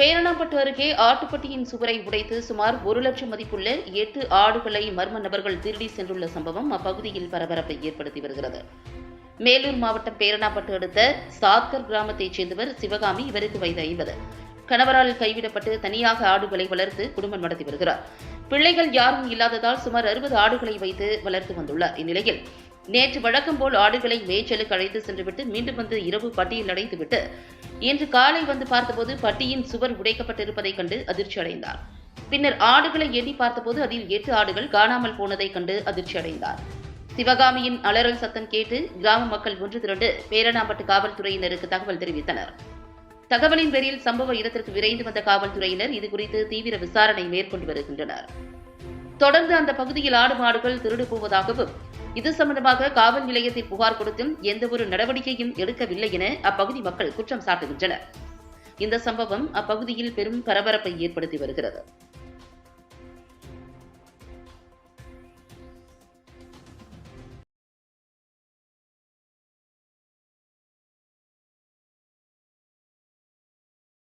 பேரணாம்பட்டு அருகே ஆட்டுப்பட்டியின் சுவரை உடைத்து சுமார் ஒரு லட்சம் மதிப்புள்ள எட்டு ஆடுகளை மர்ம நபர்கள் திருடி சென்றுள்ள சம்பவம் அப்பகுதியில் பரபரப்பை ஏற்படுத்தி வருகிறது. மேலூர் மாவட்டம் பேரணாம்பட்டு அடுத்த சாத்தர் கிராமத்தைச் சேர்ந்தவர் சிவகாமி இவருக்கு வயது ஐம்பது. கணவரால் கைவிடப்பட்டு தனியாக ஆடுகளை வளர்த்து குடும்பம் நடத்தி வருகிறார். பிள்ளைகள் யாரும் இல்லாததால் சுமார் அறுபது ஆடுகளை வைத்து வளர்த்து வந்துள்ளார். இந்நிலையில் நேற்று வழக்கம் போல் ஆடுகளை மேய்ச்சலுக்கு அழைத்து சென்றுவிட்டு மீண்டும் வந்து இரவு பட்டியில் அடைத்துவிட்டு இன்று காலை வந்து பார்த்தபோது பட்டியின் சுவர் உடைக்கப்பட்டிருப்பதைக் கண்டு அதிர்ச்சி அடைந்தார் பின்னர் ஆடுகளை எண்ணி பார்த்தபோது அதில் எட்டு ஆடுகள் காணாமல் போனதைக் கண்டு அதிர்ச்சி அடைந்தார் சிவகாமியின் அலறல் சத்தம் கேட்டு கிராம மக்கள் ஒன்று திரண்டு பேரணாம்பட்டு காவல்துறையினருக்கு தகவல் தெரிவித்தனர். தகவலின் பேரில் சம்பவ இடத்திற்கு விரைந்து வந்த காவல்துறையினர் இதுகுறித்து தீவிர விசாரணை மேற்கொண்டு வருகின்றனர். தொடர்ந்து அந்த பகுதியில் ஆடு மாடுகள் திருடு போவதாகவும் இது சம்பந்தமாக காவல் நிலையத்தில் புகார் கொடுத்தும் எந்தவொரு நடவடிக்கையும் எடுக்கவில்லை என அப்பகுதி மக்கள் குற்றம் சாட்டுகின்றனர். இந்த சம்பவம் அப்பகுதியில் பெரும் பரபரப்பை ஏற்படுத்தி வருகிறது.